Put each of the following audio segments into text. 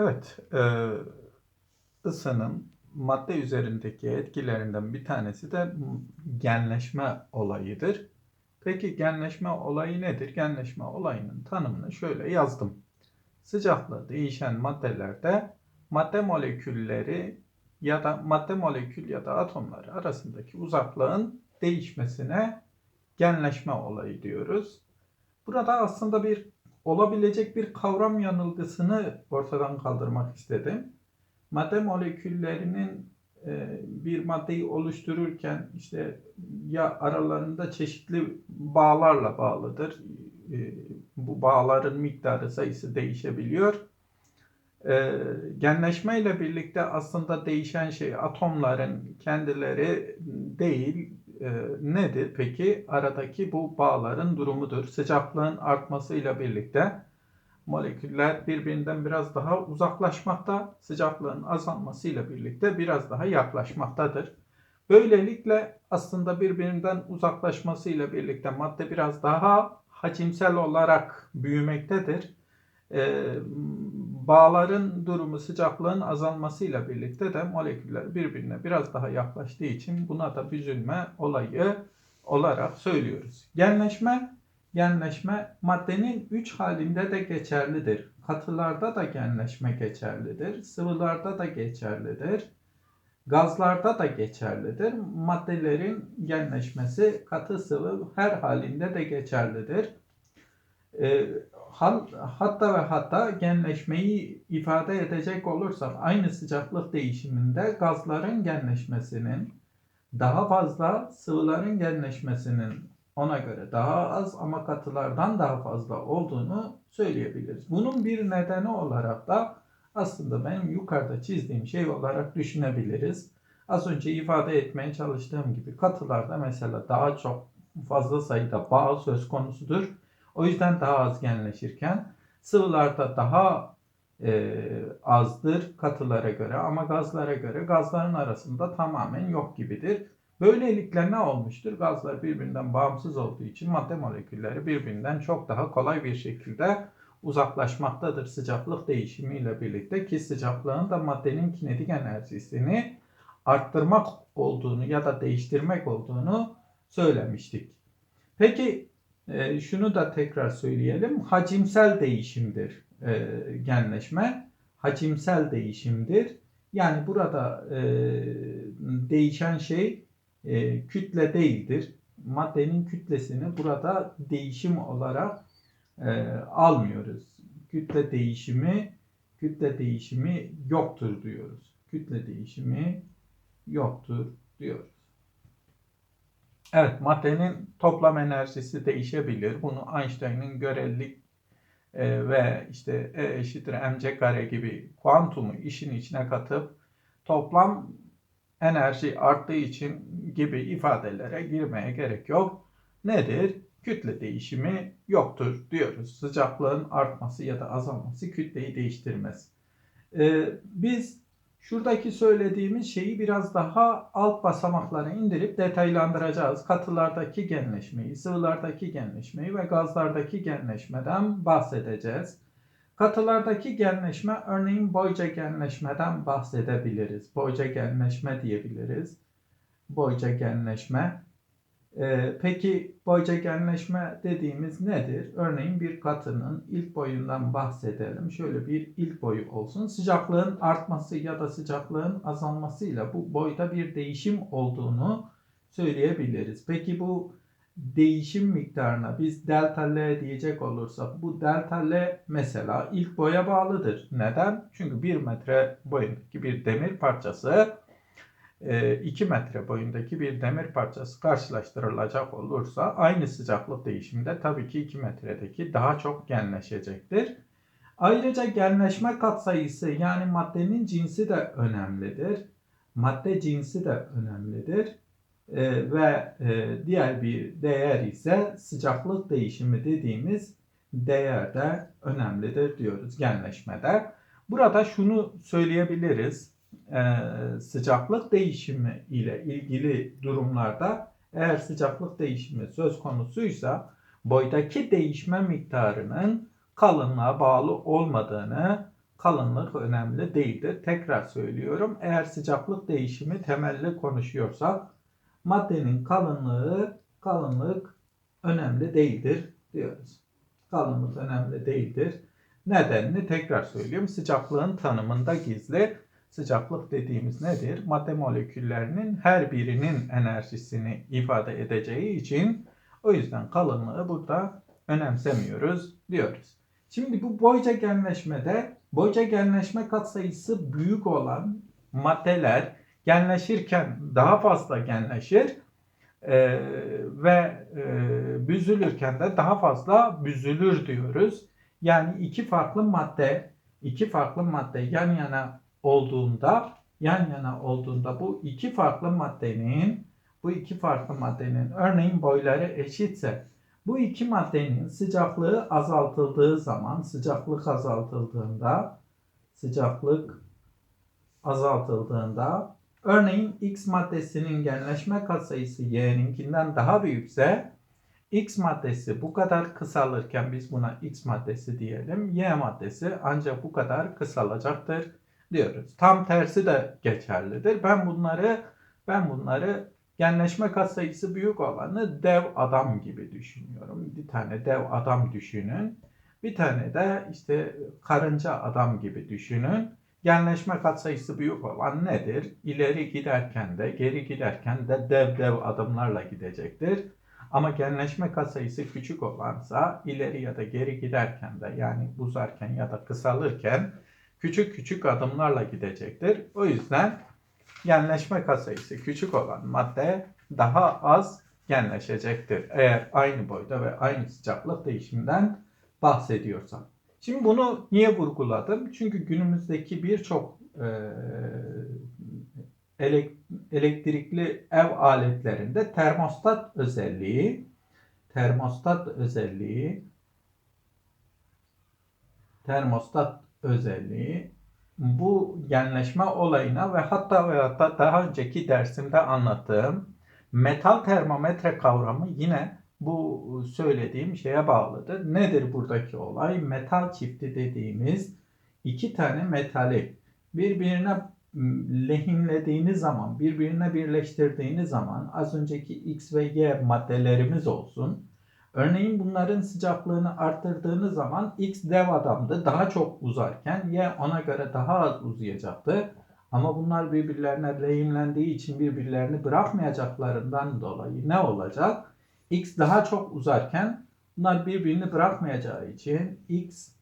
Evet, e, ısının madde üzerindeki etkilerinden bir tanesi de genleşme olayıdır. Peki genleşme olayı nedir? Genleşme olayının tanımını şöyle yazdım. Sıcaklığı değişen maddelerde madde molekülleri ya da madde molekül ya da atomları arasındaki uzaklığın değişmesine genleşme olayı diyoruz. Burada aslında bir olabilecek bir kavram yanılgısını ortadan kaldırmak istedim. Madde moleküllerinin e, bir maddeyi oluştururken işte ya aralarında çeşitli bağlarla bağlıdır. E, bu bağların miktarı sayısı değişebiliyor. E, genleşme ile birlikte aslında değişen şey atomların kendileri değil, nedir peki? Aradaki bu bağların durumudur. Sıcaklığın artmasıyla birlikte moleküller birbirinden biraz daha uzaklaşmakta, sıcaklığın azalmasıyla birlikte biraz daha yaklaşmaktadır. Böylelikle aslında birbirinden uzaklaşmasıyla birlikte madde biraz daha hacimsel olarak büyümektedir. Ee, bağların durumu sıcaklığın azalmasıyla birlikte de moleküller birbirine biraz daha yaklaştığı için buna da büzülme olayı olarak söylüyoruz. Genleşme, genleşme maddenin üç halinde de geçerlidir. Katılarda da genleşme geçerlidir, sıvılarda da geçerlidir, gazlarda da geçerlidir. Maddelerin genleşmesi katı sıvı her halinde de geçerlidir. Ee, hatta ve hatta genleşmeyi ifade edecek olursak aynı sıcaklık değişiminde gazların genleşmesinin daha fazla sıvıların genleşmesinin ona göre daha az ama katılardan daha fazla olduğunu söyleyebiliriz. Bunun bir nedeni olarak da aslında benim yukarıda çizdiğim şey olarak düşünebiliriz. Az önce ifade etmeye çalıştığım gibi katılarda mesela daha çok fazla sayıda bağ söz konusudur o yüzden daha az genleşirken sıvılarda daha e, azdır katılara göre ama gazlara göre gazların arasında tamamen yok gibidir. Böylelikle ne olmuştur? Gazlar birbirinden bağımsız olduğu için madde molekülleri birbirinden çok daha kolay bir şekilde uzaklaşmaktadır sıcaklık değişimiyle birlikte ki sıcaklığın da maddenin kinetik enerjisini arttırmak olduğunu ya da değiştirmek olduğunu söylemiştik. Peki e, şunu da tekrar söyleyelim. Hacimsel değişimdir e, genleşme. Hacimsel değişimdir. Yani burada e, değişen şey e, kütle değildir. Maddenin kütlesini burada değişim olarak e, almıyoruz. Kütle değişimi kütle değişimi yoktur diyoruz. Kütle değişimi yoktur diyoruz. Evet, maddenin toplam enerjisi değişebilir. Bunu Einstein'ın görelilik e, ve işte E eşittir mc kare gibi kuantumu işin içine katıp toplam enerji arttığı için gibi ifadelere girmeye gerek yok. Nedir? Kütle değişimi yoktur diyoruz. Sıcaklığın artması ya da azalması kütleyi değiştirmez. Ee, biz Şuradaki söylediğimiz şeyi biraz daha alt basamaklara indirip detaylandıracağız. Katılardaki genleşmeyi, sıvılardaki genleşmeyi ve gazlardaki genleşmeden bahsedeceğiz. Katılardaki genleşme örneğin boyca genleşmeden bahsedebiliriz. Boyca genleşme diyebiliriz. Boyca genleşme ee, peki boyca genleşme dediğimiz nedir? Örneğin bir katının ilk boyundan bahsedelim. Şöyle bir ilk boyu olsun. Sıcaklığın artması ya da sıcaklığın azalmasıyla bu boyda bir değişim olduğunu söyleyebiliriz. Peki bu değişim miktarına biz delta L diyecek olursak bu delta L mesela ilk boya bağlıdır. Neden? Çünkü 1 metre boyundaki bir demir parçası 2 e, metre boyundaki bir demir parçası karşılaştırılacak olursa aynı sıcaklık değişiminde tabii ki 2 metredeki daha çok genleşecektir. Ayrıca genleşme katsayısı yani maddenin cinsi de önemlidir. Madde cinsi de önemlidir. Ee, ve e, diğer bir değer ise sıcaklık değişimi dediğimiz değer de önemlidir diyoruz genleşmede. Burada şunu söyleyebiliriz e, sıcaklık değişimi ile ilgili durumlarda eğer sıcaklık değişimi söz konusuysa boydaki değişme miktarının kalınlığa bağlı olmadığını, kalınlık önemli değildir. Tekrar söylüyorum. Eğer sıcaklık değişimi temelli konuşuyorsak maddenin kalınlığı kalınlık önemli değildir diyoruz. Kalınlık önemli değildir. Nedenini tekrar söyleyeyim. Sıcaklığın tanımında gizli. Sıcaklık dediğimiz nedir? Madde moleküllerinin her birinin enerjisini ifade edeceği için o yüzden kalınlığı burada önemsemiyoruz diyoruz. Şimdi bu boyca genleşmede boyca genleşme katsayısı büyük olan maddeler genleşirken daha fazla genleşir e, ve e, büzülürken de daha fazla büzülür diyoruz. Yani iki farklı madde, iki farklı madde yan yana olduğunda, yan yana olduğunda bu iki farklı maddenin, bu iki farklı maddenin örneğin boyları eşitse, bu iki maddenin sıcaklığı azaltıldığı zaman, sıcaklık azaltıldığında, sıcaklık azaltıldığında, örneğin X maddesinin genleşme katsayısı Y'ninkinden daha büyükse, X maddesi bu kadar kısalırken biz buna X maddesi diyelim. Y maddesi ancak bu kadar kısalacaktır diyoruz. Tam tersi de geçerlidir. Ben bunları ben bunları genleşme katsayısı büyük olanı dev adam gibi düşünüyorum. Bir tane dev adam düşünün. Bir tane de işte karınca adam gibi düşünün. Genleşme katsayısı büyük olan nedir? İleri giderken de geri giderken de dev dev adımlarla gidecektir. Ama genleşme katsayısı küçük olansa ileri ya da geri giderken de yani uzarken ya da kısalırken küçük küçük adımlarla gidecektir. O yüzden genleşme katsayısı küçük olan madde daha az genleşecektir. Eğer aynı boyda ve aynı sıcaklık değişiminden bahsediyorsam. Şimdi bunu niye vurguladım? Çünkü günümüzdeki birçok e, elektrikli ev aletlerinde termostat özelliği termostat özelliği termostat özelliği bu genleşme olayına ve hatta ve hatta daha önceki dersimde anlattığım metal termometre kavramı yine bu söylediğim şeye bağlıdır. Nedir buradaki olay? Metal çifti dediğimiz iki tane metali birbirine lehimlediğiniz zaman, birbirine birleştirdiğiniz zaman az önceki X ve Y maddelerimiz olsun. Örneğin bunların sıcaklığını arttırdığınız zaman X dev adamdı daha çok uzarken Y ona göre daha az uzayacaktı. Ama bunlar birbirlerine lehimlendiği için birbirlerini bırakmayacaklarından dolayı ne olacak? X daha çok uzarken bunlar birbirini bırakmayacağı için X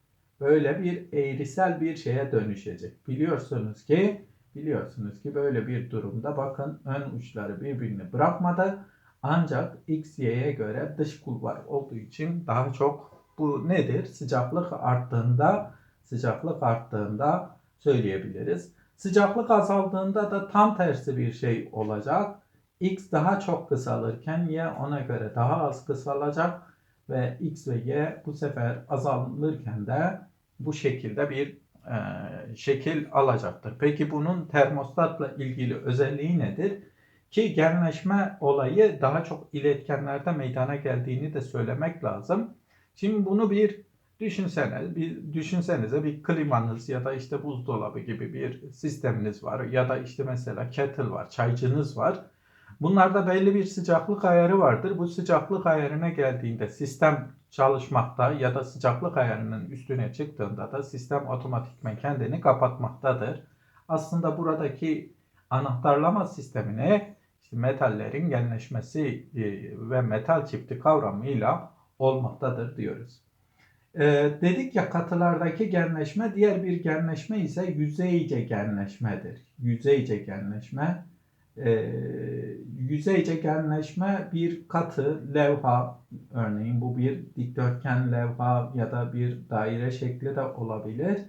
böyle bir eğrisel bir şeye dönüşecek. Biliyorsunuz ki Biliyorsunuz ki böyle bir durumda bakın ön uçları birbirini bırakmadı. Ancak X, Y'ye göre dış kulvar olduğu için daha çok bu nedir? Sıcaklık arttığında sıcaklık arttığında söyleyebiliriz. Sıcaklık azaldığında da tam tersi bir şey olacak. X daha çok kısalırken Y ona göre daha az kısalacak ve X ve Y bu sefer azalırken de bu şekilde bir e, şekil alacaktır. Peki bunun termostatla ilgili özelliği nedir? Ki genleşme olayı daha çok iletkenlerde meydana geldiğini de söylemek lazım. Şimdi bunu bir düşünseniz, bir düşünsenize bir klimanız ya da işte buzdolabı gibi bir sisteminiz var ya da işte mesela kettle var, çaycınız var. Bunlarda belli bir sıcaklık ayarı vardır. Bu sıcaklık ayarına geldiğinde sistem çalışmakta ya da sıcaklık ayarının üstüne çıktığında da sistem otomatikman kendini kapatmaktadır. Aslında buradaki anahtarlama sistemine metallerin genleşmesi e, ve metal çifti kavramıyla olmaktadır diyoruz. Ee, dedik ya katılardaki genleşme diğer bir genleşme ise yüzeyce genleşmedir. Yüzeyce genleşme e, yüzeyce genleşme bir katı levha örneğin bu bir dikdörtgen levha ya da bir daire şekli de olabilir.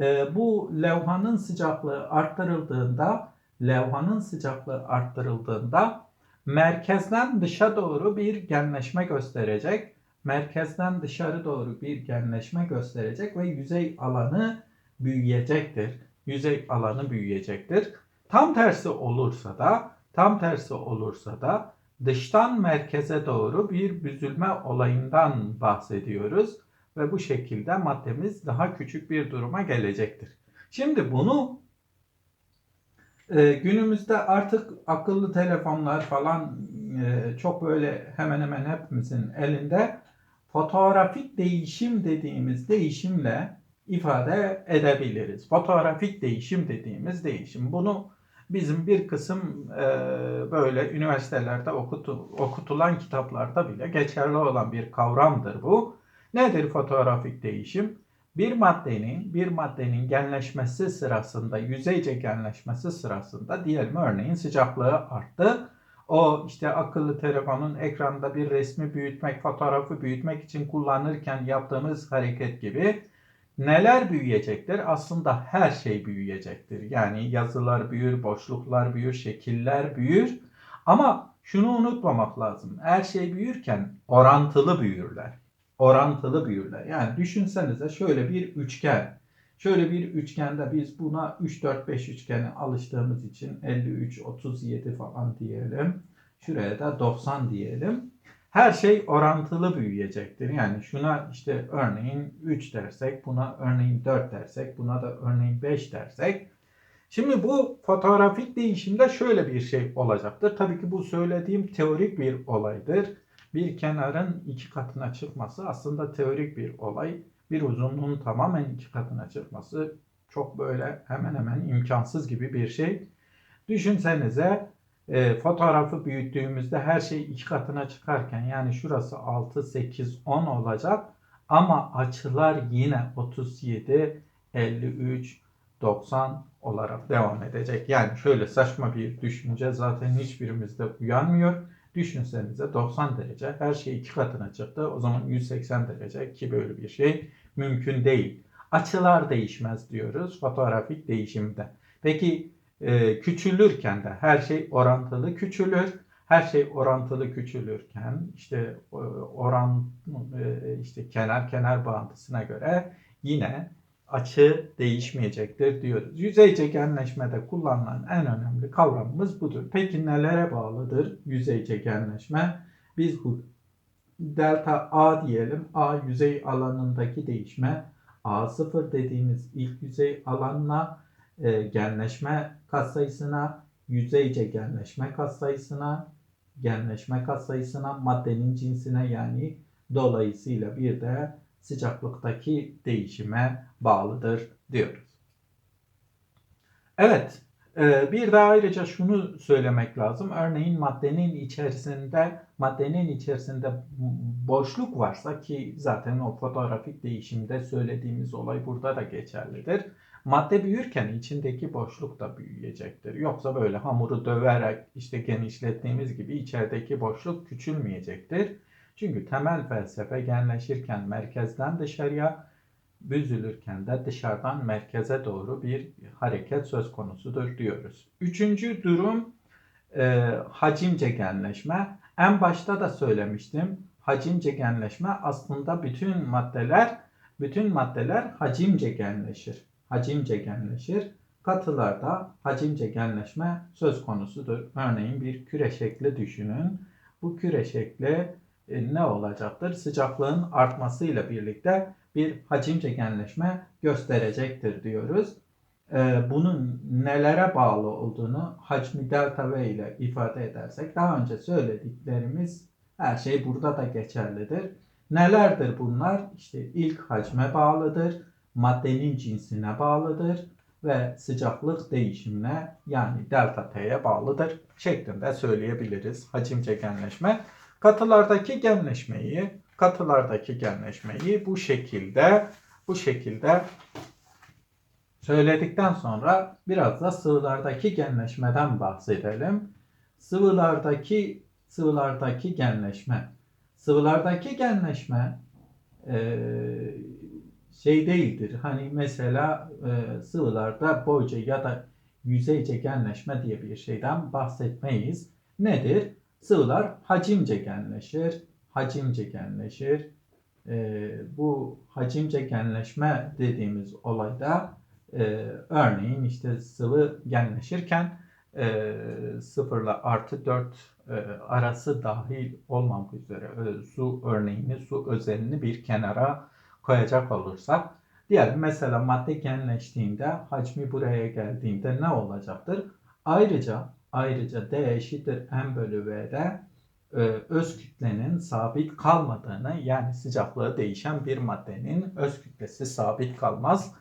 E, bu levhanın sıcaklığı arttırıldığında levhanın sıcaklığı arttırıldığında merkezden dışa doğru bir genleşme gösterecek. Merkezden dışarı doğru bir genleşme gösterecek ve yüzey alanı büyüyecektir. Yüzey alanı büyüyecektir. Tam tersi olursa da tam tersi olursa da dıştan merkeze doğru bir büzülme olayından bahsediyoruz ve bu şekilde maddemiz daha küçük bir duruma gelecektir. Şimdi bunu e, günümüzde artık akıllı telefonlar falan e, çok böyle hemen hemen hepimizin elinde fotoğrafik değişim dediğimiz değişimle ifade edebiliriz. Fotoğrafik değişim dediğimiz değişim. Bunu bizim bir kısım e, böyle üniversitelerde okutu, okutulan kitaplarda bile geçerli olan bir kavramdır bu. Nedir fotoğrafik değişim? Bir maddenin bir maddenin genleşmesi sırasında, yüzeyce genleşmesi sırasında diyelim örneğin sıcaklığı arttı. O işte akıllı telefonun ekranda bir resmi büyütmek, fotoğrafı büyütmek için kullanırken yaptığımız hareket gibi neler büyüyecektir? Aslında her şey büyüyecektir. Yani yazılar büyür, boşluklar büyür, şekiller büyür. Ama şunu unutmamak lazım. Her şey büyürken orantılı büyürler. Orantılı büyürler. Yani düşünsenize şöyle bir üçgen. Şöyle bir üçgende biz buna 3, 4, 5 üçgeni alıştığımız için 53, 37 falan diyelim. Şuraya da 90 diyelim. Her şey orantılı büyüyecektir. Yani şuna işte örneğin 3 dersek, buna örneğin 4 dersek, buna da örneğin 5 dersek. Şimdi bu fotoğrafik değişimde şöyle bir şey olacaktır. Tabii ki bu söylediğim teorik bir olaydır. Bir kenarın iki katına çıkması aslında teorik bir olay. Bir uzunluğun tamamen iki katına çıkması çok böyle hemen hemen imkansız gibi bir şey. Düşünsenize e, fotoğrafı büyüttüğümüzde her şey iki katına çıkarken yani şurası 6, 8, 10 olacak ama açılar yine 37, 53, 90 olarak devam edecek. Yani şöyle saçma bir düşünce zaten hiçbirimizde uyanmıyor. Düşünsenize 90 derece her şey iki katına çıktı. O zaman 180 derece ki böyle bir şey mümkün değil. Açılar değişmez diyoruz fotoğrafik değişimde. Peki e, küçülürken de her şey orantılı küçülür. Her şey orantılı küçülürken işte oran e, işte kenar kenar bağıntısına göre yine açı değişmeyecektir diyoruz. Yüzeyce genleşmede kullanılan en önemli kavramımız budur. Peki nelere bağlıdır yüzeyce genleşme? Biz bu delta A diyelim. A yüzey alanındaki değişme A0 dediğimiz ilk yüzey alanına e, genleşme katsayısına, yüzeyce genleşme katsayısına, genleşme katsayısına, maddenin cinsine yani dolayısıyla bir de sıcaklıktaki değişime bağlıdır diyoruz. Evet, e, bir de ayrıca şunu söylemek lazım. Örneğin maddenin içerisinde maddenin içerisinde boşluk varsa ki zaten o fotoğrafik değişimde söylediğimiz olay burada da geçerlidir. Madde büyürken içindeki boşluk da büyüyecektir. Yoksa böyle hamuru döverek işte genişlettiğimiz gibi içerideki boşluk küçülmeyecektir. Çünkü temel felsefe genleşirken merkezden dışarıya, büzülürken de dışarıdan merkeze doğru bir hareket söz konusudur diyoruz. Üçüncü durum e, hacimce genleşme. En başta da söylemiştim. Hacimce genleşme aslında bütün maddeler bütün maddeler hacimce genleşir hacimce genleşir. Katılarda hacimce genleşme söz konusudur. Örneğin bir küre şekli düşünün. Bu küre şekli ne olacaktır? Sıcaklığın artmasıyla birlikte bir hacimce genleşme gösterecektir diyoruz. E, bunun nelere bağlı olduğunu hacmi delta V ile ifade edersek daha önce söylediklerimiz her şey burada da geçerlidir. Nelerdir bunlar? İşte ilk hacme bağlıdır maddenin cinsine bağlıdır ve sıcaklık değişimine yani delta T'ye bağlıdır şeklinde söyleyebiliriz hacimce genleşme. Katılardaki genleşmeyi, katılardaki genleşmeyi bu şekilde bu şekilde söyledikten sonra biraz da sıvılardaki genleşmeden bahsedelim. Sıvılardaki sıvılardaki genleşme. Sıvılardaki genleşme e, şey değildir. Hani mesela e, sıvılarda boyca ya da yüzeyce genleşme diye bir şeyden bahsetmeyiz. Nedir? Sıvılar hacimce genleşir. Hacimce genleşir. E, bu hacimce genleşme dediğimiz olayda e, örneğin işte sıvı genleşirken e, sıfırla artı 4 e, arası dahil olmamak üzere e, su örneğini su özelini bir kenara koyacak olursak diyelim mesela madde genleştiğinde hacmi buraya geldiğinde ne olacaktır? Ayrıca ayrıca D eşittir M bölü V'de e, öz kütlenin sabit kalmadığını yani sıcaklığı değişen bir maddenin öz kütlesi sabit kalmaz.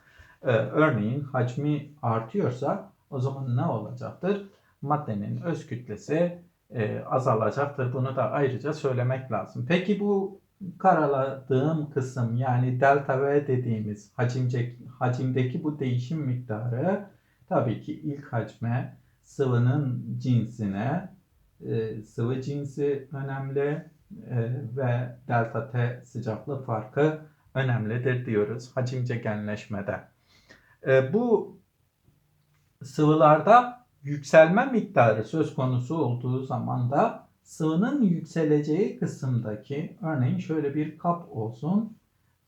E, örneğin hacmi artıyorsa o zaman ne olacaktır? Maddenin öz kütlesi e, azalacaktır. Bunu da ayrıca söylemek lazım. Peki bu karaladığım kısım yani delta V dediğimiz hacimce, hacimdeki bu değişim miktarı tabii ki ilk hacme, sıvının cinsine, e, sıvı cinsi önemli e, ve delta T sıcaklık farkı önemlidir diyoruz hacimce genleşmede. E, bu sıvılarda yükselme miktarı söz konusu olduğu zaman da sıvının yükseleceği kısımdaki örneğin şöyle bir kap olsun.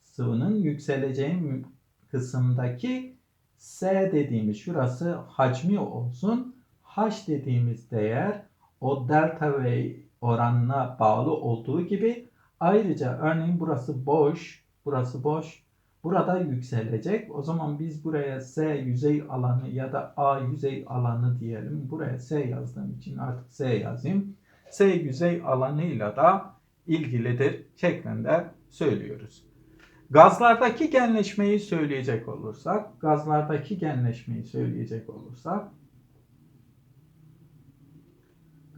Sıvının yükseleceği kısımdaki S dediğimiz şurası hacmi olsun. H dediğimiz değer o delta V oranına bağlı olduğu gibi ayrıca örneğin burası boş, burası boş. Burada yükselecek. O zaman biz buraya S yüzey alanı ya da A yüzey alanı diyelim. Buraya S yazdığım için artık S yazayım. S yüzey alanıyla da ilgilidir şeklinde söylüyoruz. Gazlardaki genleşmeyi söyleyecek olursak, gazlardaki genleşmeyi söyleyecek olursak,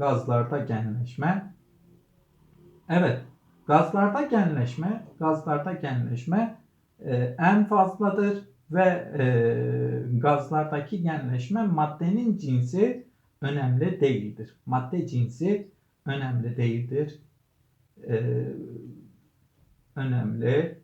gazlarda genleşme, evet, gazlarda genleşme, gazlarda genleşme e, en fazladır ve e, gazlardaki genleşme maddenin cinsi önemli değildir. Madde cinsi önemli değildir. E, önemli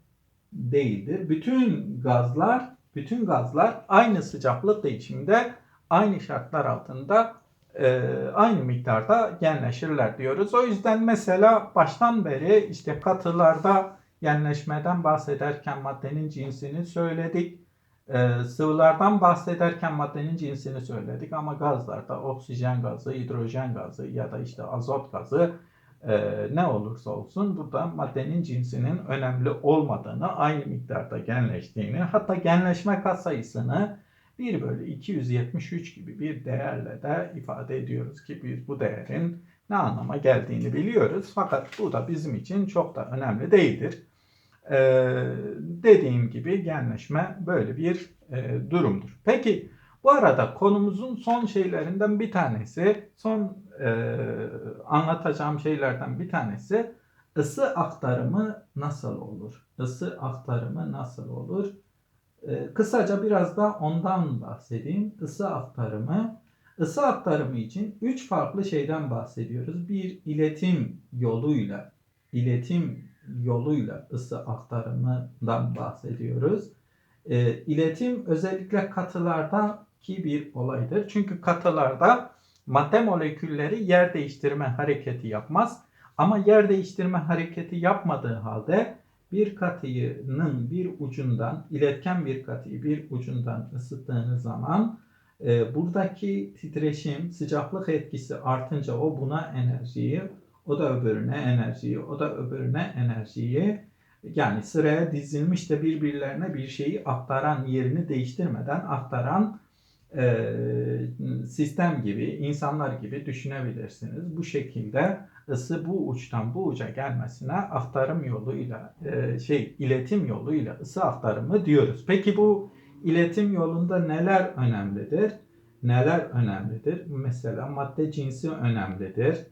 değildir. Bütün gazlar, bütün gazlar aynı sıcaklık değişiminde, aynı şartlar altında e, aynı miktarda genleşirler diyoruz. O yüzden mesela baştan beri işte katılarda genleşmeden bahsederken maddenin cinsini söyledik. Ee, sıvılardan bahsederken maddenin cinsini söyledik ama gazlarda oksijen gazı, hidrojen gazı ya da işte azot gazı e, ne olursa olsun burada maddenin cinsinin önemli olmadığını, aynı miktarda genleştiğini, hatta genleşme katsayısını 1 bölü 273 gibi bir değerle de ifade ediyoruz ki biz bu değerin ne anlama geldiğini biliyoruz. Fakat bu da bizim için çok da önemli değildir. Ee, dediğim gibi genleşme böyle bir e, durumdur. Peki bu arada konumuzun son şeylerinden bir tanesi, son e, anlatacağım şeylerden bir tanesi ısı aktarımı nasıl olur? Isı aktarımı nasıl olur? E, kısaca biraz da ondan bahsedeyim. Isı aktarımı Isı aktarımı için üç farklı şeyden bahsediyoruz. Bir iletim yoluyla, iletim yoluyla ısı aktarımından bahsediyoruz. E, iletim özellikle katılardaki bir olaydır. Çünkü katılarda madde molekülleri yer değiştirme hareketi yapmaz. Ama yer değiştirme hareketi yapmadığı halde bir katıyının bir ucundan, iletken bir katıyı bir ucundan ısıttığınız zaman e, buradaki titreşim, sıcaklık etkisi artınca o buna enerjiyi, o da öbürüne enerjiyi, o da öbürüne enerjiyi yani sıraya dizilmiş de birbirlerine bir şeyi aktaran, yerini değiştirmeden aktaran e, sistem gibi, insanlar gibi düşünebilirsiniz. Bu şekilde ısı bu uçtan bu uca gelmesine aktarım yoluyla, e, şey iletim yoluyla ısı aktarımı diyoruz. Peki bu iletim yolunda neler önemlidir? Neler önemlidir? Mesela madde cinsi önemlidir.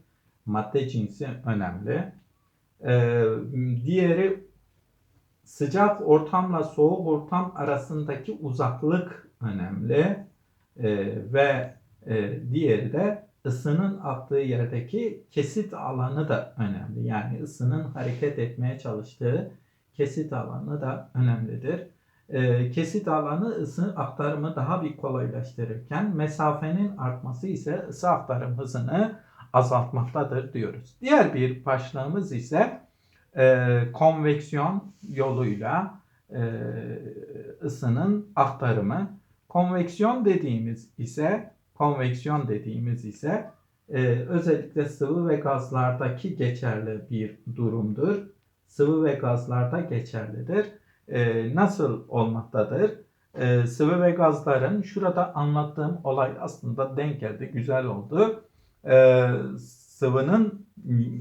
Madde cinsi önemli. Ee, diğeri sıcak ortamla soğuk ortam arasındaki uzaklık önemli. Ee, ve e, diğeri de ısının aktığı yerdeki kesit alanı da önemli. Yani ısının hareket etmeye çalıştığı kesit alanı da önemlidir e, kesit alanı ısı aktarımı daha bir kolaylaştırırken mesafenin artması ise ısı aktarım hızını azaltmaktadır diyoruz. Diğer bir başlığımız ise e, konveksiyon yoluyla e, ısının aktarımı. Konveksiyon dediğimiz ise konveksiyon dediğimiz ise e, özellikle sıvı ve gazlardaki geçerli bir durumdur. Sıvı ve gazlarda geçerlidir e, nasıl olmaktadır? E, sıvı ve gazların şurada anlattığım olay aslında denk geldi, güzel oldu. E, sıvının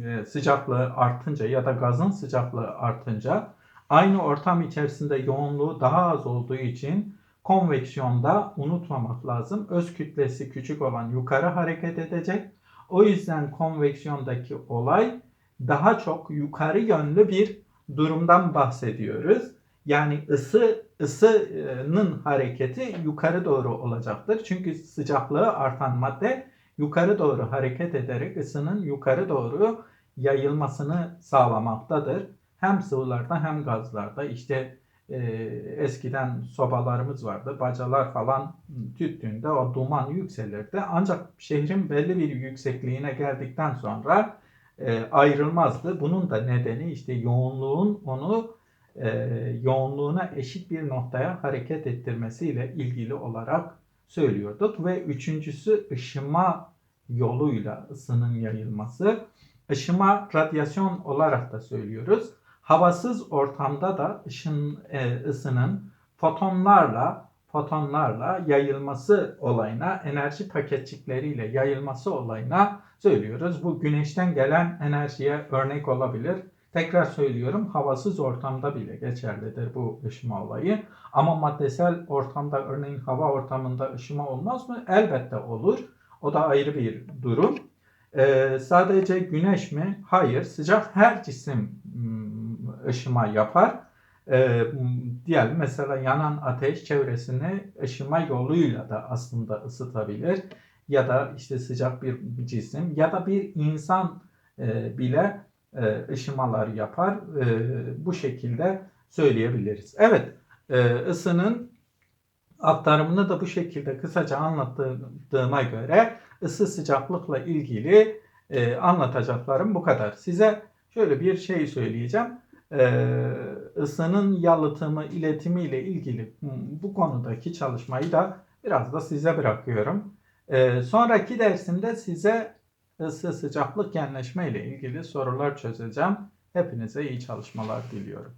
e, sıcaklığı artınca ya da gazın sıcaklığı artınca aynı ortam içerisinde yoğunluğu daha az olduğu için konveksiyonda unutmamak lazım. Öz kütlesi küçük olan yukarı hareket edecek. O yüzden konveksiyondaki olay daha çok yukarı yönlü bir durumdan bahsediyoruz. Yani ısı ısının hareketi yukarı doğru olacaktır. Çünkü sıcaklığı artan madde yukarı doğru hareket ederek ısının yukarı doğru yayılmasını sağlamaktadır. Hem sıvılarda hem gazlarda işte e, eskiden sobalarımız vardı. Bacalar falan tüttüğünde o duman yükselirdi. Ancak şehrin belli bir yüksekliğine geldikten sonra e, ayrılmazdı. Bunun da nedeni işte yoğunluğun onu e, yoğunluğuna eşit bir noktaya hareket ettirmesiyle ilgili olarak söylüyorduk. Ve üçüncüsü ışıma yoluyla ısının yayılması. Işıma radyasyon olarak da söylüyoruz. Havasız ortamda da ışın e, ısının fotonlarla fotonlarla yayılması olayına, enerji paketçikleriyle yayılması olayına söylüyoruz. Bu güneşten gelen enerjiye örnek olabilir. Tekrar söylüyorum havasız ortamda bile geçerlidir bu ışıma olayı. Ama maddesel ortamda örneğin hava ortamında ışıma olmaz mı? Elbette olur. O da ayrı bir durum. Ee, sadece güneş mi? Hayır. Sıcak her cisim ışıma yapar. Ee, diyelim mesela yanan ateş çevresini ışıma yoluyla da aslında ısıtabilir. Ya da işte sıcak bir cisim ya da bir insan e, bile e, ışımalar yapar. E, bu şekilde söyleyebiliriz. Evet, e, ısının aktarımını da bu şekilde kısaca anlattığıma göre ısı sıcaklıkla ilgili e, anlatacaklarım bu kadar. Size şöyle bir şey söyleyeceğim. E, ısının yalıtımı, iletimi ile ilgili bu konudaki çalışmayı da biraz da size bırakıyorum. E, sonraki dersimde size ısı sıcaklık genleşme ile ilgili sorular çözeceğim. Hepinize iyi çalışmalar diliyorum.